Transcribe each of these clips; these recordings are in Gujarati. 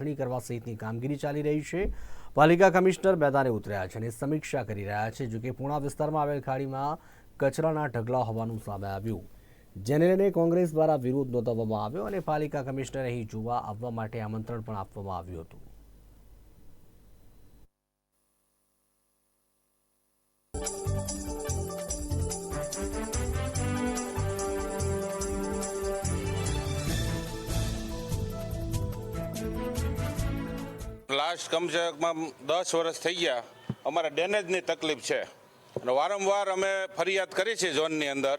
ચૂંટણી કરવા સહિતની કામગીરી ચાલી રહી છે. પાલિકા કમિશનર મેદાને ઉતર્યા છે અને સમીક્ષા કરી રહ્યા છે જોકે પૂણા વિસ્તારમાં આવેલ ખાડીમાં કચરાના ઢગલા હોવાનું સામે આવ્યું. જેને લઈને કોંગ્રેસ દ્વારા વિરોધ નોંધાવવામાં આવ્યો અને પાલિકા કમિશનર અહીં જોવા આવવા માટે આમંત્રણ પણ આપવામાં આવ્યું હતું. લાસ્ટ કમસે કમ દસ વર્ષ થઈ ગયા. અમારે ડેનેજની તકલીફ છે. અને વારંવાર અમે ફરિયાદ કરી છે ઝોનની અંદર.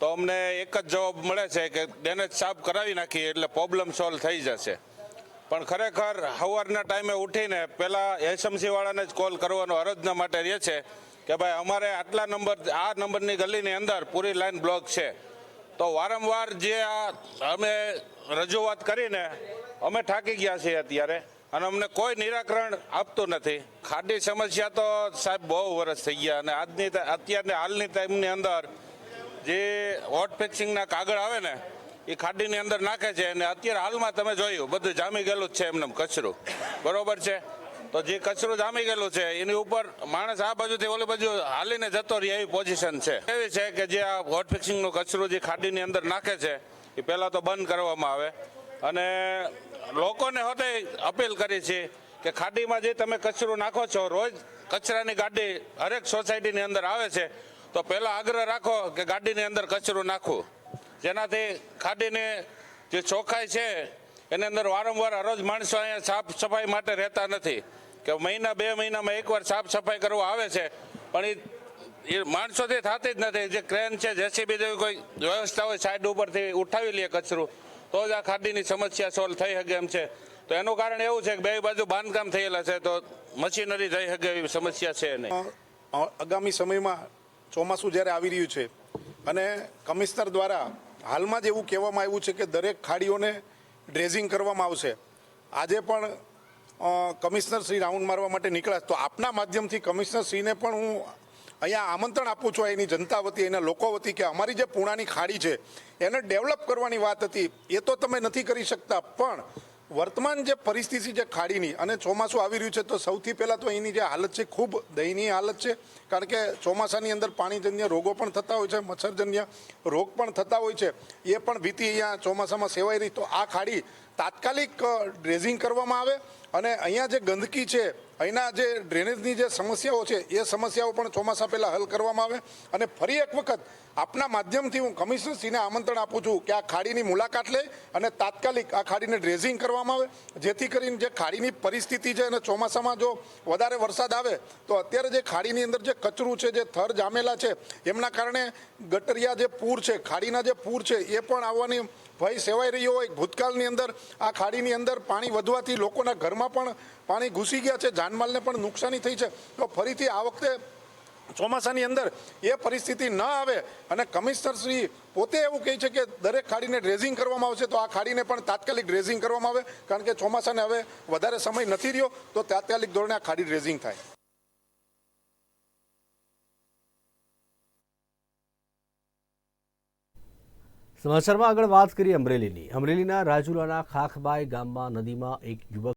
તો અમને એક જ જવાબ મળે છે કે ડેનેજ સાફ કરાવી નાખીએ એટલે પ્રોબ્લેમ સોલ્વ થઈ જશે. પણ ખરેખર સવારના ટાઈમે ઉઠીને પહેલાં એસએમસીવાળાને જ કોલ કરવાનો અરજના માટે રહે છે કે ભાઈ અમારે આટલા નંબર આ નંબરની ગલીની અંદર પૂરી લાઈન બ્લોક છે. તો વારંવાર જે આ અમે રજૂઆત કરીને અમે થાકી ગયા છીએ અત્યારે. અને અમને કોઈ નિરાકરણ આપતું નથી. ખાડી સમસ્યા તો સાહેબ બહુ વર્ષ થઈ ગયા અને આજની અત્યારની હાલની ટાઈમની અંદર જે વોટ ફિક્સિંગના કાગળ આવે ને, એ ખાડીની અંદર નાખે છે અને અત્યારે હાલમાં તમે જોયું, બધું જામી ગયેલું જ છે એમને કચરું. બરોબર છે? તો જે કચરું જામી ગયેલું છે, એની ઉપર માણસ આ બાજુથી ઓલી બાજુ હાલીને જતો રહે એવી પોઝિશન છે. એવી છે કે જે આ હોટ ફિક્સિંગનું કચરું જે ખાડીની અંદર નાખે છે, એ પહેલાં તો બંધ કરવામાં આવે. અને લોકોને હોતે અપીલ કરી છે કે ખાડીમાં જે તમે કચરું નાખો છો, રોજ કચરાની ગાડી હરેક સોસાયટીની અંદર આવે છે, તો પહેલાં આગ્રહ રાખો કે ગાડીની અંદર કચરું નાખવું જેનાથી ખાડીને જે ચોખ્ખાઈ છે, એની અંદર વારંવાર હરોજ માણસો અહીંયા સાફ સફાઈ માટે રહેતા નથી. કે મહિના, બે મહિનામાં એકવાર સાફ સફાઈ કરવા આવે છે, પણ એ એ માણસોથી થતી જ નથી. જે ક્રેન છે, જેસીબી જેવી કોઈ વ્યવસ્થા હોય, સાઈડ ઉપરથી ઉઠાવી લે કચરું. તો જ આ ખાડીની સમસ્યા સોલ્વ થઈ શકે એમ છે. તો એનું કારણ એવું છે કે બે બાજુ બાંધકામ થયેલા છે, તો મશીનરી જઈ શકે એવી સમસ્યા છે નહીં. આગામી સમયમાં ચોમાસું જ્યારે આવી રહ્યું છે, અને કમિશનર દ્વારા હાલમાં જ એવું કહેવામાં આવ્યું છે કે દરેક ખાડીઓને ડ્રેઝિંગ કરવામાં આવશે. આજે પણ કમિશનર શ્રી રાઉન્ડ મારવા માટે નીકળ્યા તો આપના માધ્યમથી કમિશનર શ્રીને પણ હું અહીંયા આમંત્રણ આપું છું એની જનતા વતી, એના લોકો વતી કે અમારી જે પૂણાની ખાડી છે, એને ડેવલપ કરવાની વાત હતી. એ તો તમે નથી કરી શકતા, પણ વર્તમાન જે પરિસ્થિતિ છે ખાડીની, અને ચોમાસું આવી રહ્યું છે, તો સૌથી પહેલાં તો એની જે હાલત છે, ખૂબ દયનીય હાલત છે. કારણ કે ચોમાસાની અંદર પાણીજન્ય રોગો પણ થતા હોય છે, મચ્છરજન્ય રોગ પણ થતા હોય છે. એ પણ ભીતિ અહીંયા ચોમાસામાં સેવાઈ રહી. તો આ ખાડી તાત્કાલિક ડ્રેઝિંગ કરવામાં આવે અને અહીંયા જે ગંદકી છે, અહીંના જે ડ્રેનેજની જે સમસ્યાઓ છે, એ સમસ્યાઓ પણ ચોમાસા પહેલાં હલ કરવામાં આવે અને ફરી એક વખત આપના માધ્યમથી હું કમિશનરશ્રીને આમંત્રણ આપું છું કે આ ખાડીની મુલાકાત લે અને તાત્કાલિક આ ખાડીને ડ્રેઝિંગ કરવામાં આવે. જેથી કરીને જે ખાડીની પરિસ્થિતિ છે અને ચોમાસામાં જો વધારે વરસાદ આવે, તો અત્યારે જે ખાડીની અંદર જે કચરું છે, જે થર જામેલા છે, એમના કારણે ગટરિયા જે પૂર છે, ખાડીના જે પૂર છે, એ પણ આવવાની ભય સેવાઈ રહ્યો હોય. ભૂતકાળની અંદર આ ખાડીની અંદર પાણી વધવાથી લોકોના ઘરમાં પણ પાણી ઘૂસી ગયા છે, જાનમાલને પણ નુકસાની થઈ છે. તો ફરીથી આ વખતે ચોમાસાની અંદર એ પરિસ્થિતિ ન આવે અને કમિશનર શ્રી પોતે એવું કહે છે કે દરેક ખાડીને ડ્રેઝિંગ કરવામાં આવશે, તો આ ખાડીને પણ તાત્કાલિક ડ્રેઝિંગ કરવામાં આવે. કારણ કે ચોમાસાને હવે વધારે સમય નથી રહ્યો, તો તાત્કાલિક ધોરણે આ ખાડી ડ્રેઝિંગ થાય. સમાચારમાં આગળ વાત કરીએ અમરેલીની. અમરેલીના રાજુલાના ખાખબાઈ ગામમાં નદીમાં એક યુવક